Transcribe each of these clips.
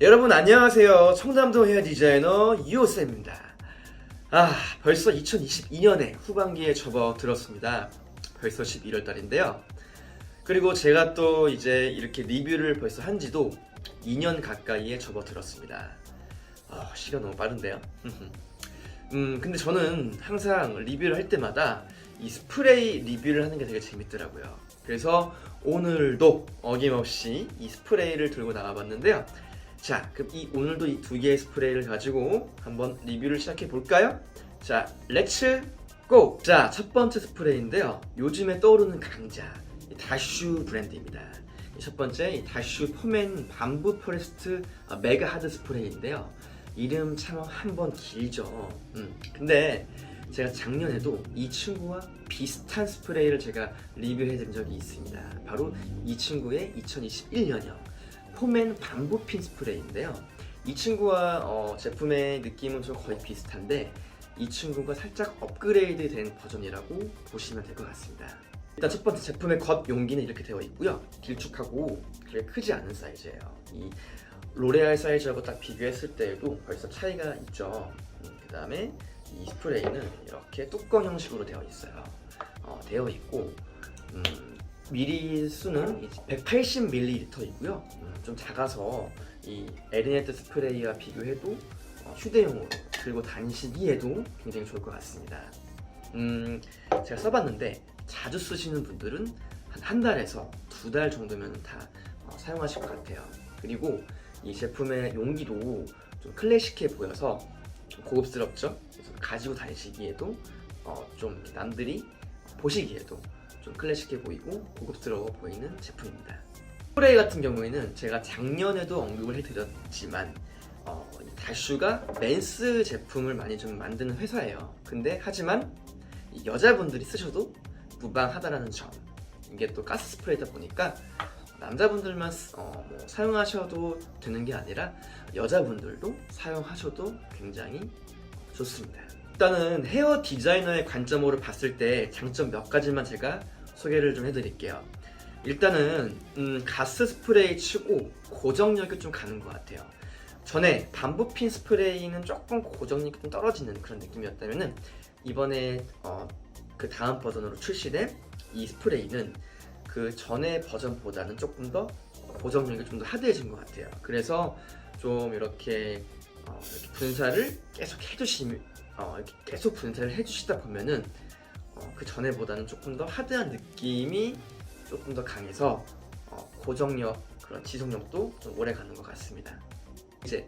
여러분 안녕하세요. 청담동 헤어 디자이너 이호쌤입니다. 아, 벌써 2022년에 후반기에 접어들었습니다. 벌써 11월 달인데요. 그리고 제가 또 이제 이렇게 리뷰를 벌써 한 지도 2년 가까이에 접어들었습니다. 아, 시간 너무 빠른데요. 음, 근데 저는 항상 리뷰를 할 때마다 이 스프레이 리뷰를 하는 게 되게 재밌더라고요. 그래서 오늘도 어김없이 이 스프레이를 들고 나와봤는데요. 자, 그럼 이 오늘도 이 두 개의 스프레이를 가지고 한번 리뷰를 시작해 볼까요? 자, 렛츠 고! 자, 첫 번째 스프레이인데요. 요즘에 떠오르는 강자, 이 다슈 브랜드입니다. 이첫 번째, 이 다슈 포맨 밤부 포레스트 아, 메가 하드 스프레이인데요. 이름 참 한 번 길죠. 음, 근데 제가 작년에도 이 친구와 비슷한 스프레이를 제가 리뷰해 드린 적이 있습니다. 바로 이 친구의 2021년형 포맨 밤부핀 스프레이인데요. 이 친구와 어, 제품의 느낌은 좀 거의 비슷한데 이 친구가 살짝 업그레이드 된 버전이라고 보시면 될 것 같습니다. 일단 첫 번째 제품의 겉 용기는 이렇게 되어 있고요. 길쭉하고 그렇게 크지 않은 사이즈예요. 이 로레알 사이즈하고 딱 비교했을 때에도 벌써 차이가 있죠. 그 다음에 이 스프레이는 이렇게 뚜껑 형식으로 되어 있어요. 어, 되어 있고 음, 미리 수는 180ml이고요. 음, 좀 작아서 이 에르네트 스프레이와 비교해도 어, 휴대용으로 그리고 단식이에도 굉장히 좋을 것 같습니다. 음, 제가 써봤는데 자주 쓰시는 분들은 한 한 달에서 두 달 정도면 다 어, 사용하실 것 같아요. 그리고 이 제품의 용기도 좀 클래식해 보여서 좀 고급스럽죠. 그래서 가지고 다니시기에도 어, 좀 남들이 보시기에도 좀 클래식해 보이고 고급스러워 보이는 제품입니다. 스프레이 같은 경우에는 제가 작년에도 언급을 해드렸지만 어, 이 다슈가 맨스 제품을 많이 좀 만드는 회사예요. 근데 하지만 이 여자분들이 쓰셔도 무방하다라는 점. 이게 또 가스 스프레이다 보니까 남자분들만 쓰- 어, 뭐 사용하셔도 되는 게 아니라 여자분들도 사용하셔도 굉장히 좋습니다. 일단은 헤어 디자이너의 관점으로 봤을 때 장점 몇 가지만 제가 소개를 좀 해드릴게요. 일단은 음, 가스 스프레이 치고 고정력이 좀 가는 것 같아요. 전에 밤부핀 스프레이는 조금 고정력이 좀 떨어지는 그런 느낌이었다면은 이번에 어, 그 다음 버전으로 출시된 이 스프레이는 그 전의 버전보다는 조금 더 고정력이 좀 더 하드해진 것 같아요. 그래서 좀 이렇게, 어, 이렇게 분사를 계속 해주시, 어, 계속 분사를 해주시다 보면은 어, 그 전에보다는 조금 더 하드한 느낌이 조금 더 강해서 어, 고정력 그런 지속력도 좀 오래 가는 것 같습니다. 이제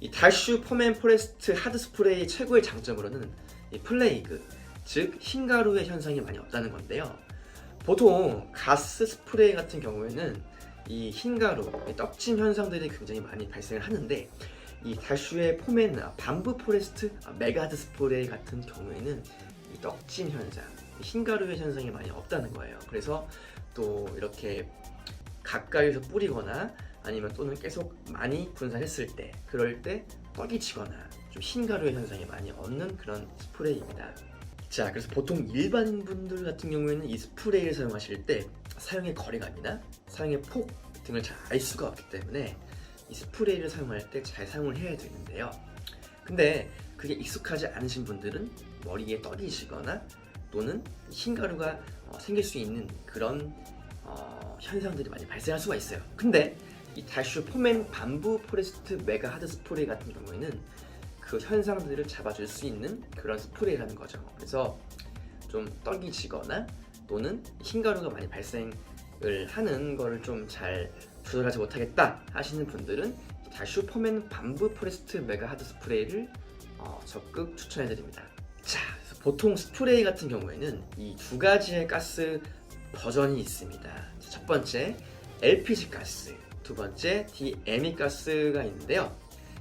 이 달슈 포맨 포레스트 하드 스프레이 최고의 장점으로는 이 플레이그 즉 흰가루의 현상이 많이 없다는 건데요. 보통 가스 스프레이 같은 경우에는 이 흰가루, 이 떡짐 현상들이 굉장히 많이 발생을 하는데 이 달슈의 포맨 아, 밤부 포레스트 아, 메가드 스프레이 같은 경우에는 이 떡짐 현상, 이 흰가루의 현상이 많이 없다는 거예요. 그래서 또 이렇게 가까이서 뿌리거나 아니면 또는 계속 많이 분산했을 때 그럴 때 떡이 지거나 좀 흰가루의 현상이 많이 없는 그런 스프레이입니다. 자, 그래서 보통 일반 분들 같은 경우에는 이 스프레이를 사용하실 때 사용의 거리감이나 사용의 폭 등을 잘 알 수가 없기 때문에 이 스프레이를 사용할 때 잘 사용을 해야 되는데요. 근데 그게 익숙하지 않으신 분들은 머리에 떡이 지거나 또는 흰가루가 어, 생길 수 있는 그런 어, 현상들이 많이 발생할 수가 있어요. 근데 이 다슈 포맨 밤부 포레스트 메가 하드 스프레이 같은 경우에는 그 현상들을 잡아줄 수 있는 그런 스프레이라는 거죠. 그래서 좀 떡이 지거나 또는 흰가루가 많이 발생을 하는 거를 좀 잘 조절하지 못하겠다 하시는 분들은 이 다슈 포맨 밤부 포레스트 메가 하드 스프레이를 어, 적극 추천해드립니다. 자, 보통 스프레이 같은 경우에는 이 두 가지의 가스 버전이 있습니다. 자, 첫 번째 LPG 가스, 두 번째 DME 가스가 있는데요.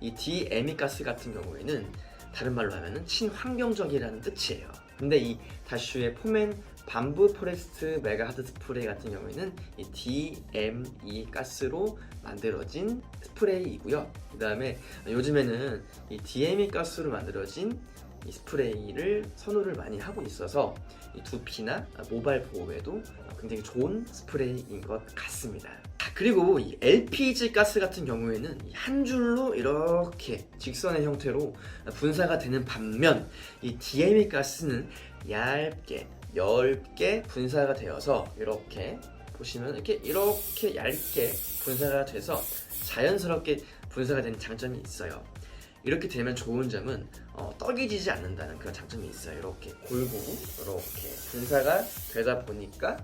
이 DME 가스 같은 경우에는 다른 말로 하면은 친환경적이라는 뜻이에요. 근데 이 다슈의 포맨 밤부 포레스트 메가 하드 스프레이 같은 경우에는 이 DME 가스로 만들어진 스프레이이고요. 그 다음에 요즘에는 이 DME 가스로 만들어진 이 스프레이를 선호를 많이 하고 있어서 이 두피나 모발 보호에도 굉장히 좋은 스프레이인 것 같습니다. 그리고 이 LPG 가스 같은 경우에는 이한 줄로 이렇게 직선의 형태로 분사가 되는 반면 이 DME 가스는 얇게 얇게 분사가 되어서 이렇게 보시면 이렇게 이렇게 얇게 분사가 돼서 자연스럽게 분사가 되는 장점이 있어요. 이렇게 되면 좋은 점은 어, 떡이 지지 않는다는 그런 장점이 있어요. 이렇게 골고루 이렇게 분사가 되다 보니까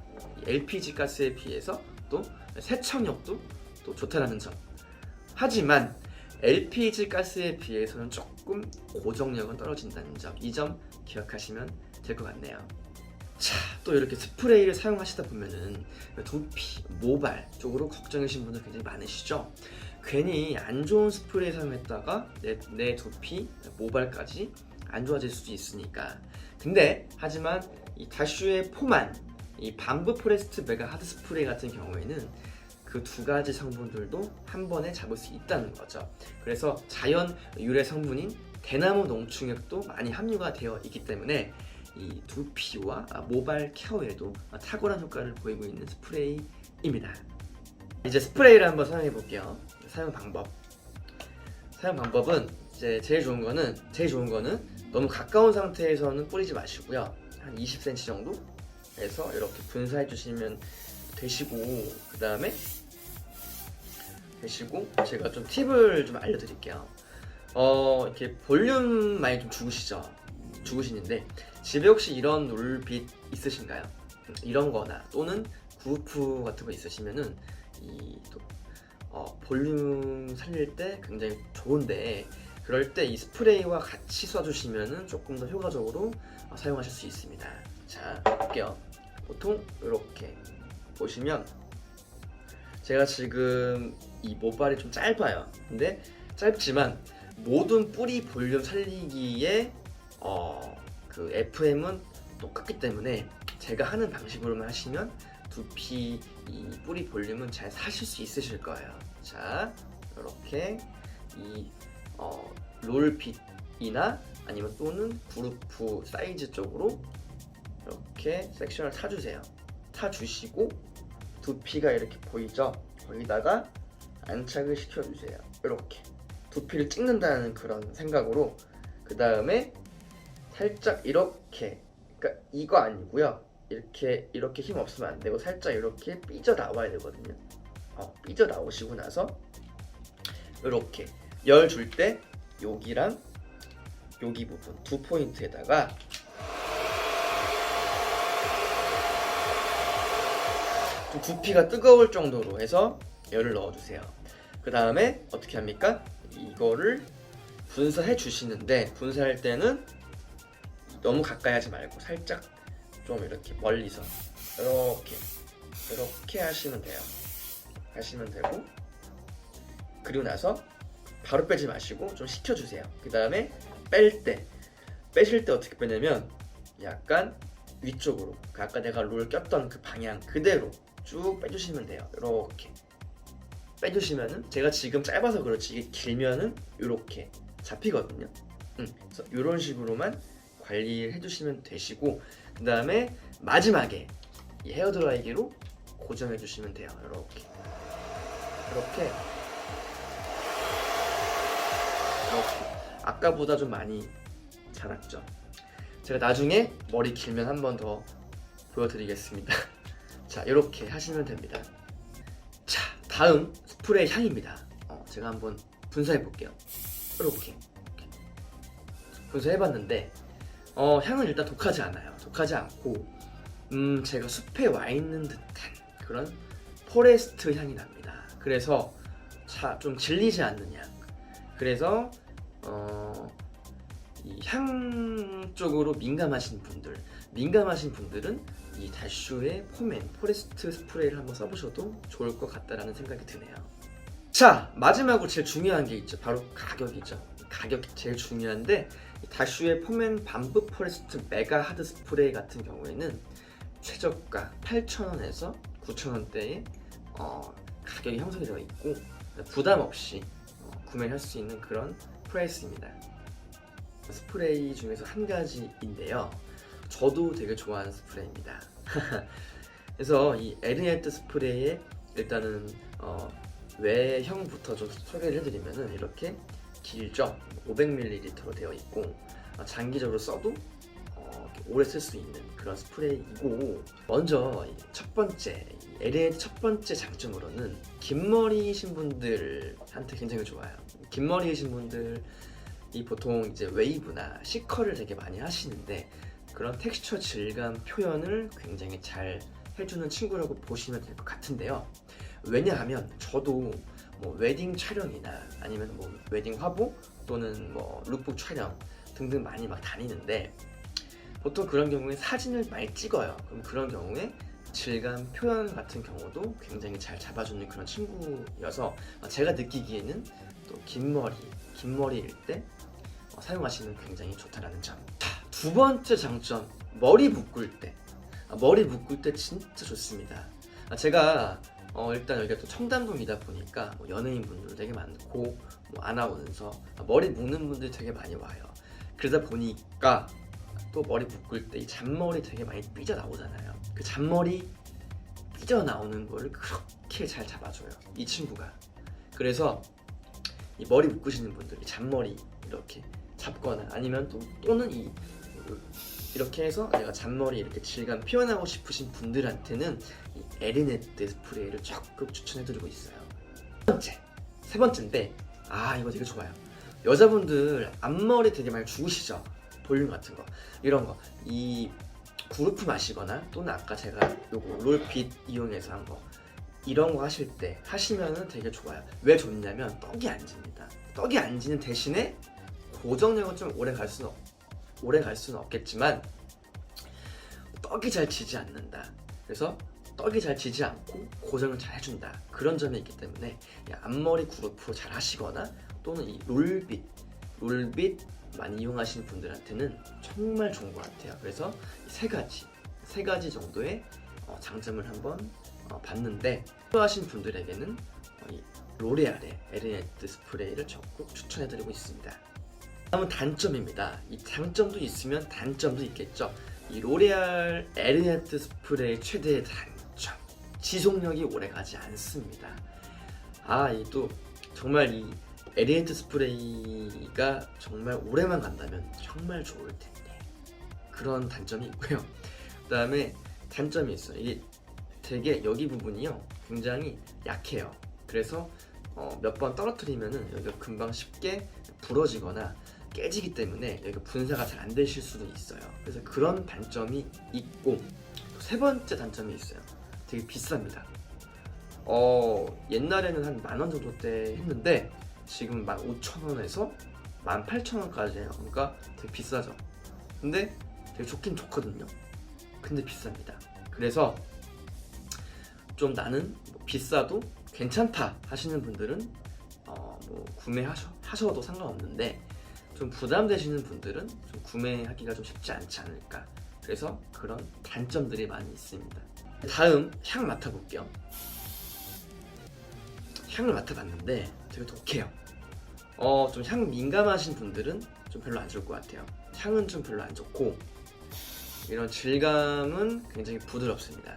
이 LPG 가스에 비해서 또 세척력도 또 좋다라는 점. 하지만 LPG 가스에 비해서는 조금 고정력은 떨어진다는 점. 이 점 기억하시면 될 것 같네요. 자, 또 이렇게 스프레이를 사용하시다 보면은 두피, 모발 쪽으로 걱정이신 분들 굉장히 많으시죠? 괜히 안 좋은 스프레이 사용했다가 내, 내 두피, 모발까지 안 좋아질 수도 있으니까. 근데 하지만 이 다슈의 포만, 이 방부 포레스트 메가 하드 스프레이 같은 경우에는 그 두 가지 성분들도 한 번에 잡을 수 있다는 거죠. 그래서 자연 유래 성분인 대나무 농축액도 많이 함유가 되어 있기 때문에 이 두피와 모발 케어에도 탁월한 효과를 보이고 있는 스프레이입니다. 이제 스프레이를 한번 사용해 볼게요. 사용 방법. 사용 방법은 이제 제일 좋은 거는 제일 좋은 거는 너무 가까운 상태에서는 뿌리지 마시고요. 한 20cm 정도에서 이렇게 분사해 주시면 되시고 그 다음에 되시고 제가 좀 팁을 좀 알려드릴게요. 어 이렇게 볼륨 많이 좀 죽으시죠? 죽으시는데 집에 혹시 이런 롤빛 있으신가요? 이런 거나 또는 구루프 같은 거 있으시면은 이 또, 어, 볼륨 살릴 때 굉장히 좋은데 그럴 때 이 스프레이와 같이 써주시면은 조금 더 효과적으로 어, 사용하실 수 있습니다. 자, 볼게요. 보통 이렇게 보시면 제가 지금 이 모발이 좀 짧아요. 근데 짧지만 모든 뿌리 볼륨 살리기에 어, 그 FM은 똑같기 때문에 제가 하는 방식으로만 하시면 두피 이 뿌리 볼륨은 잘 사실 수 있으실 거예요. 자, 이렇게 이 어, 롤핏이나 아니면 또는 그루프 사이즈 쪽으로 이렇게 섹션을 타주세요. 타주시고 두피가 이렇게 보이죠? 거기다가 안착을 시켜주세요. 이렇게 두피를 찍는다는 그런 생각으로 그 다음에 살짝 이렇게 그러니까 이거 아니고요. 이렇게 이렇게 힘 없으면 안 되고 살짝 이렇게 삐져 나와야 되거든요. 어, 삐져 나오시고 나서 이렇게 열 줄 때 여기랑 여기 부분 두 포인트에다가 좀 두피가 뜨거울 정도로 해서 열을 넣어주세요. 그 다음에 어떻게 합니까? 이거를 분사해 주시는데 분사할 때는 너무 가까이 하지 말고 살짝 좀 이렇게 멀리서 이렇게 이렇게 하시면 돼요. 하시면 되고 그리고 나서 바로 빼지 마시고 좀 식혀주세요. 그 다음에 뺄 때 빼실 때 어떻게 빼냐면 약간 위쪽으로 그 아까 내가 롤 꼈던 그 방향 그대로 쭉 빼주시면 돼요. 이렇게 빼주시면은 제가 지금 짧아서 그렇지 이게 길면은 이렇게 잡히거든요. 음, 그래서 이런 식으로만 관리를 해주시면 되시고 그 다음에 마지막에 이 헤어 드라이기로 고정해 주시면 돼요. 이렇게 이렇게 이렇게 아까보다 좀 많이 자랐죠. 제가 나중에 머리 길면 한 번 더 보여드리겠습니다. 자 이렇게 하시면 됩니다. 자 다음 스프레이 향입니다. 어, 제가 한번 분사해 볼게요. 이렇게 분사해봤는데 어, 향은 일단 독하지 않아요. 독하지 않고 음, 제가 숲에 와 있는 듯한 그런 포레스트 향이 납니다. 그래서 자, 좀 질리지 않는 향. 그래서 어, 이향 쪽으로 민감하신 분들, 민감하신 분들은 이 다슈의 포맨 포레스트 스프레이를 한번 써보셔도 좋을 것 같다라는 생각이 드네요. 자 마지막으로 제일 중요한 게 있죠. 바로 가격이죠. 가격이 제일 중요한데 이 다슈의 포맨 밤브 포레스트 메가 하드 스프레이 같은 경우에는 최저가 8,000원에서 9,000원대의 어, 가격이 형성이 되어 있고 부담 없이 어, 구매할 수 있는 그런 프라이스입니다. 스프레이 중에서 한 가지인데요. 저도 되게 좋아하는 스프레이입니다. 그래서 이 에르네트 스프레이의 일단은 어, 외형부터 좀 소개를 해드리면은 이렇게 길죠. 500ml로 되어 있고 어, 장기적으로 써도 어, 오래 쓸 수 있는 그런 스프레이이고 먼저 이첫 번째 이 LA의 첫 번째 장점으로는 긴 머리이신 분들한테 굉장히 좋아요. 긴 머리이신 분들 이 보통 이제 웨이브나 시컬을 되게 많이 하시는데 그런 텍스처 질감 표현을 굉장히 잘 해주는 친구라고 보시면 될 것 같은데요. 왜냐하면 저도 뭐 웨딩 촬영이나 아니면 뭐 웨딩 화보 또는 뭐 룩북 촬영 등등 많이 막 다니는데 보통 그런 경우에 사진을 많이 찍어요. 그럼 그런 경우에 질감 표현 같은 경우도 굉장히 잘 잡아주는 그런 친구여서 제가 느끼기에는 또 긴 머리, 긴 머리일 때 어, 사용하시면 굉장히 좋다라는 점. 자, 두 번째 장점, 머리 묶을 때. 아, 머리 묶을 때 진짜 좋습니다. 아, 제가 어, 일단 여기가 또 청담동이다 보니까 뭐 연예인 분들 되게 많고 뭐 아나운서 아, 머리 묶는 분들이 되게 많이 와요. 그러다 보니까 또 머리 묶을 때 이 잔머리 되게 많이 삐져 나오잖아요. 그 잔머리 삐져 나오는 거를 그렇게 잘 잡아줘요. 이 친구가. 그래서 이 머리 묶으시는 분들 이 잔머리 이렇게 잡거나 아니면 또 또는 이 이렇게 해서 내가 잔머리 이렇게 질감 표현하고 싶으신 분들한테는 이 에리네트 스프레이를 적극 추천해드리고 있어요. 세 번째, 세 번째인데 아 이거 되게 좋아요. 여자분들 앞머리 되게 많이 죽으시죠? 볼륨 같은 거 이런 거이 그루프 마시거나 또는 아까 제가 요거 롤핏 이용해서 한 거 이런 거 하실 때 하시면은 되게 좋아요. 왜 좋냐면 떡이 안 집니다. 떡이 안 지는 대신에 고정력은 좀 오래 갈 수는 없, 오래 갈 수는 없겠지만 떡이 잘 지지 않는다. 그래서 떡이 잘 지지 않고 고정을 잘 해준다. 그런 점이 있기 때문에 이 앞머리 그루프 잘 하시거나 또는 이 롤빗, 롤빗 많이 이용하시는 분들한테는 정말 좋은 것 같아요. 그래서 이세 가지, 세 가지 정도의 어, 장점을 한번 어, 봤는데 필요하신 분들에게는 어, 이 로레알의 에르네트 스프레이를 적극 추천해드리고 있습니다. 다음은 단점입니다. 이 장점도 있으면 단점도 있겠죠. 이 로레알 에르네트 스프레이 최대의 단점 지속력이 오래가지 않습니다. 아, 이 또 정말 이 에르네트 스프레이가 정말 오래만 간다면 정말 좋을 텐데 그런 단점이 있고요. 그 다음에 단점이 있어요. 이게 되게 여기 부분이요 굉장히 약해요. 그래서 어, 몇 번 떨어뜨리면은 여기가 금방 쉽게 부러지거나 깨지기 때문에 여기가 분사가 잘 안 되실 수도 있어요. 그래서 그런 단점이 있고 또세 번째 단점이 있어요. 되게 비쌉니다. 어 옛날에는 한 만 원 정도 때 했는데 지금 15,000원에서 18,000원까지 해요. 그러니까 되게 비싸죠. 근데 되게 좋긴 좋거든요. 근데 비쌉니다. 그래서 좀 나는 뭐 비싸도 괜찮다 하시는 분들은 어, 뭐 구매하셔 하셔도 상관없는데 좀 부담되시는 분들은 좀 구매하기가 좀 쉽지 않지 않을까. 그래서 그런 단점들이 많이 있습니다. 다음 향 맡아볼게요. 향을 맡아봤는데 되게 독해요. 어, 좀 향 민감하신 분들은 좀 별로 안 좋을 것 같아요. 향은 좀 별로 안 좋고 이런 질감은 굉장히 부드럽습니다.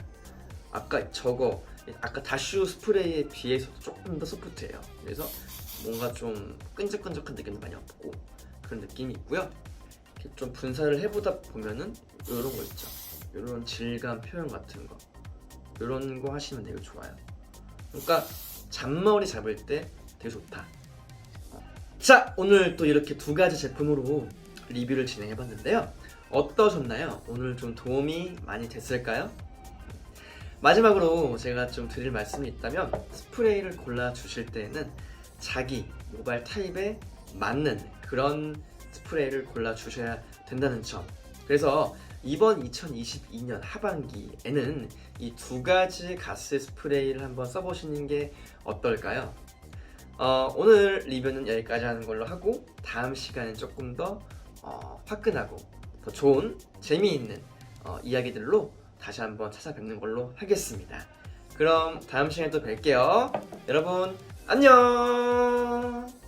아까 저거 아까 다슈 스프레이에 비해서도 조금 더 소프트해요. 그래서 뭔가 좀 끈적끈적한 느낌도 많이 없고 그런 느낌이 있고요. 이렇게 좀 분사를 해보다 보면은 이런 거 있죠. 이런 질감 표현 같은 거 이런 거 하시면 되게 좋아요. 그러니까 잔머리 잡을 때 되게 좋다. 어. 자 오늘 또 이렇게 두 가지 제품으로 리뷰를 진행해봤는데요. 어떠셨나요? 오늘 좀 도움이 많이 됐을까요? 마지막으로 제가 좀 드릴 말씀이 있다면 스프레이를 골라 주실 때는 자기 모발 타입에 맞는 그런 스프레이를 골라 주셔야 된다는 점. 그래서 이번 2022년 하반기에는 이 두 가지 가스 스프레이를 한번 써보시는 게 어떨까요? 어, 오늘 리뷰는 여기까지 하는 걸로 하고 다음 시간엔 조금 더 어, 화끈하고 더 좋은 재미있는 어, 이야기들로 다시 한번 찾아뵙는 걸로 하겠습니다. 그럼 다음 시간에 또 뵐게요. 여러분 안녕.